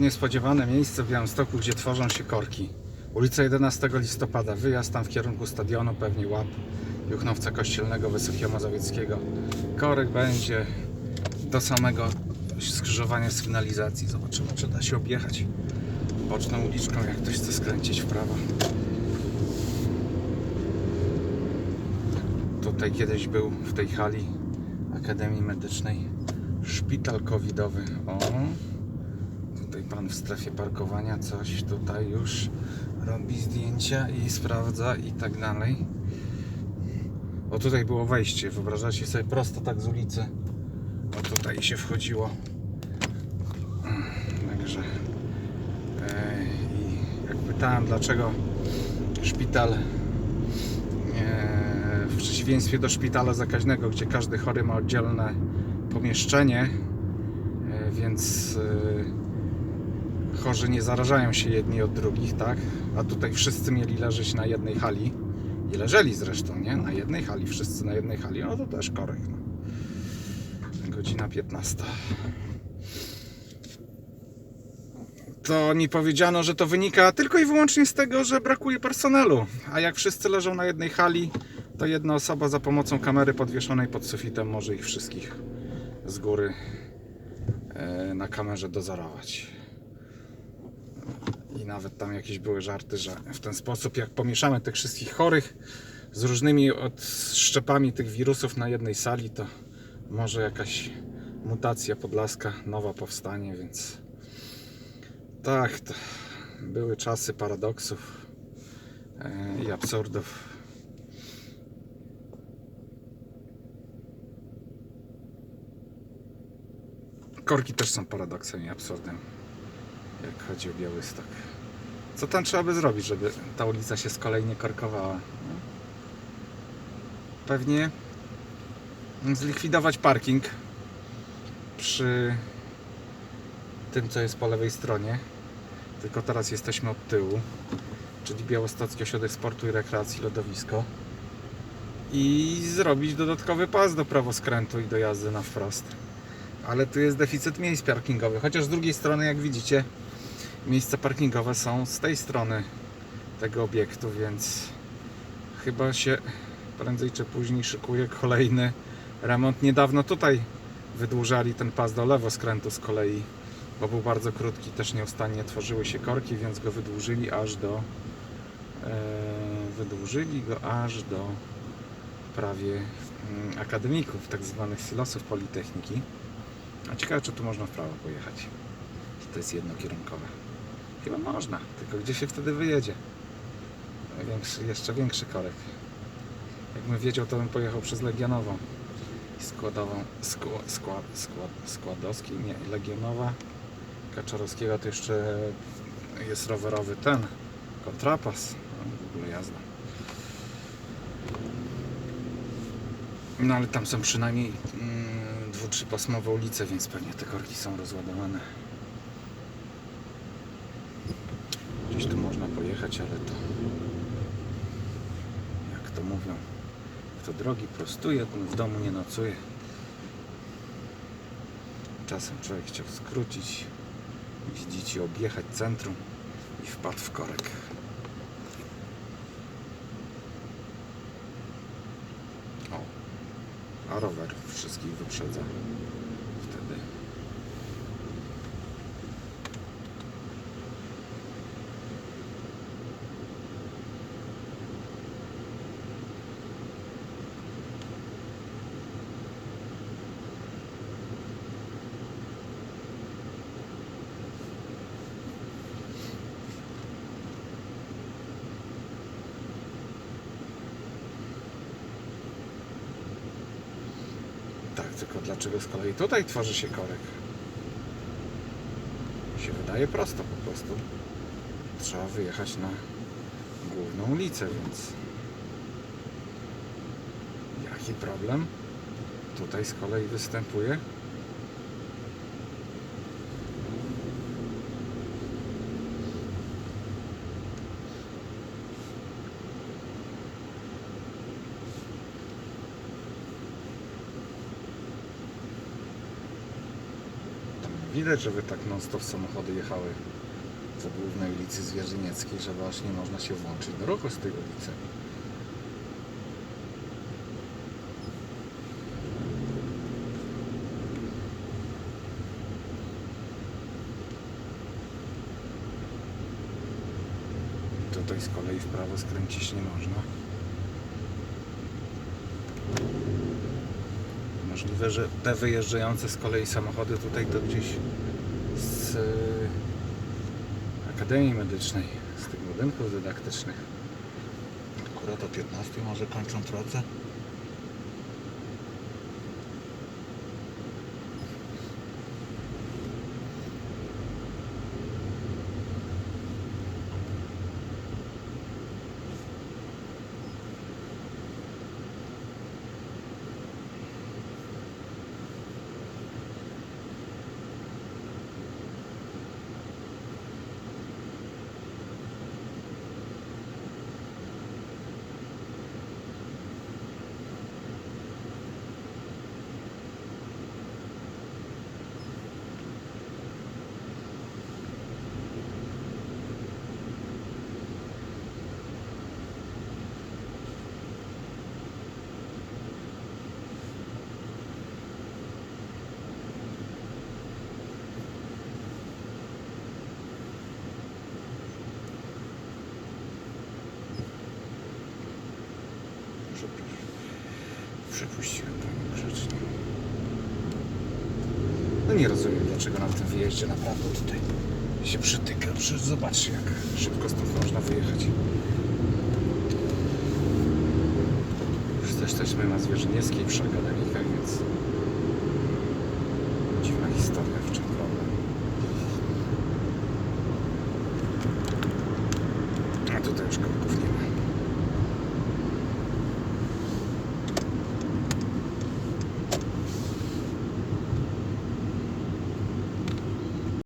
Niespodziewane miejsce w Białymstoku, gdzie tworzą się korki. Ulica 11 listopada, wyjazd tam w kierunku stadionu, pewnie łap Juchnowca Kościelnego Wysokiego Mazowieckiego. Korek będzie do samego skrzyżowania sygnalizacji. Zobaczymy, czy da się objechać boczną uliczką, jak ktoś chce skręcić w prawo. Tutaj kiedyś był w tej hali Akademii Medycznej szpital covidowy. O, pan w strefie parkowania coś tutaj już robi zdjęcia i sprawdza i tak dalej. O tutaj było wejście, wyobrażacie sobie prosto tak z ulicy. O tutaj się wchodziło. Także e, i jak pytałem dlaczego szpital w przeciwieństwie do szpitala zakaźnego, gdzie każdy chory ma oddzielne pomieszczenie, e, więc e, chorzy nie zarażają się jedni od drugich, tak? A tutaj wszyscy mieli leżeć na jednej hali. I leżeli zresztą, nie? Na jednej hali, wszyscy na jednej hali. No to też korek. No. Godzina 15. To nie powiedziano, że to wynika tylko i wyłącznie z tego, że brakuje personelu. A jak wszyscy leżą na jednej hali, to jedna osoba za pomocą kamery podwieszonej pod sufitem może ich wszystkich z góry e, na kamerze dozorować. I nawet tam jakieś były żarty, że w ten sposób, jak pomieszamy tych wszystkich chorych z różnymi odszczepami tych wirusów na jednej sali, to może jakaś mutacja podlaska nowa powstanie, więc tak, to były czasy paradoksów e, i absurdów. Korki też są paradoksem i absurdem jak chodzi o Białystok. Co tam trzeba by zrobić, żeby ta ulica się z kolei nie korkowała? Pewnie zlikwidować parking przy tym, co jest po lewej stronie. Tylko teraz jesteśmy od tyłu, czyli Białostocki Ośrodek Sportu i Rekreacji Lodowisko. I zrobić dodatkowy pas do prawoskrętu i do jazdy na wprost. Ale tu jest deficyt miejsc parkingowych, chociaż z drugiej strony, jak widzicie, miejsca parkingowe są z tej strony tego obiektu, więc chyba się prędzej czy później szykuje kolejny remont. Niedawno tutaj wydłużali ten pas do lewoskrętu z kolei, bo był bardzo krótki, też nieustannie tworzyły się korki, więc go wydłużyli aż do e, wydłużyli go aż do prawie mm, akademików, tak zwanych silosów Politechniki. A ciekawe, czy tu można w prawo pojechać. Czy to jest jednokierunkowe? Chyba można, tylko gdzie się wtedy wyjedzie? Większy, jeszcze większy korek. Jakbym wiedział, to bym pojechał przez Legionową składową, skła, skład, skład, Składowski, nie, Legionowa, Kaczorowskiego to jeszcze jest rowerowy ten, kontrapas, no, w ogóle jazda. No ale tam są przynajmniej mm, dwu, trzypasmowe ulice, więc pewnie te korki są rozładowane. Gdzieś tu można pojechać, ale to jak to mówią, kto drogi prostuje, ten w domu nie nocuje. Czasem człowiek chciał skrócić, widzicie, objechać centrum i wpadł w korek. O, a rower wszystkich wyprzedza wtedy. Tak, tylko dlaczego z kolei tutaj tworzy się korek? Się wydaje prosto po prostu. Trzeba wyjechać na główną ulicę, więc jaki problem tutaj z kolei występuje? Widać, że wy tak non stop samochody jechały po głównej ulicy Zwierzynieckiej, że aż nie można się włączyć do ruchu z tej ulicy. Tutaj z kolei w prawo skręcić nie można. Możliwe, że te wyjeżdżające z kolei samochody tutaj to gdzieś z y, Akademii Medycznej, z tych budynków dydaktycznych. Akurat o 15 może kończą pracę. Przepraszam. Przepuściłem panią grzecznie. No nie rozumiem, dlaczego na tym wyjeździe naprawdę tutaj się przytyka. Przecież zobaczcie, jak szybko stąd można wyjechać. Już też jesteśmy na Zwierzynieckiej przy akademikach, więc dziwna historia,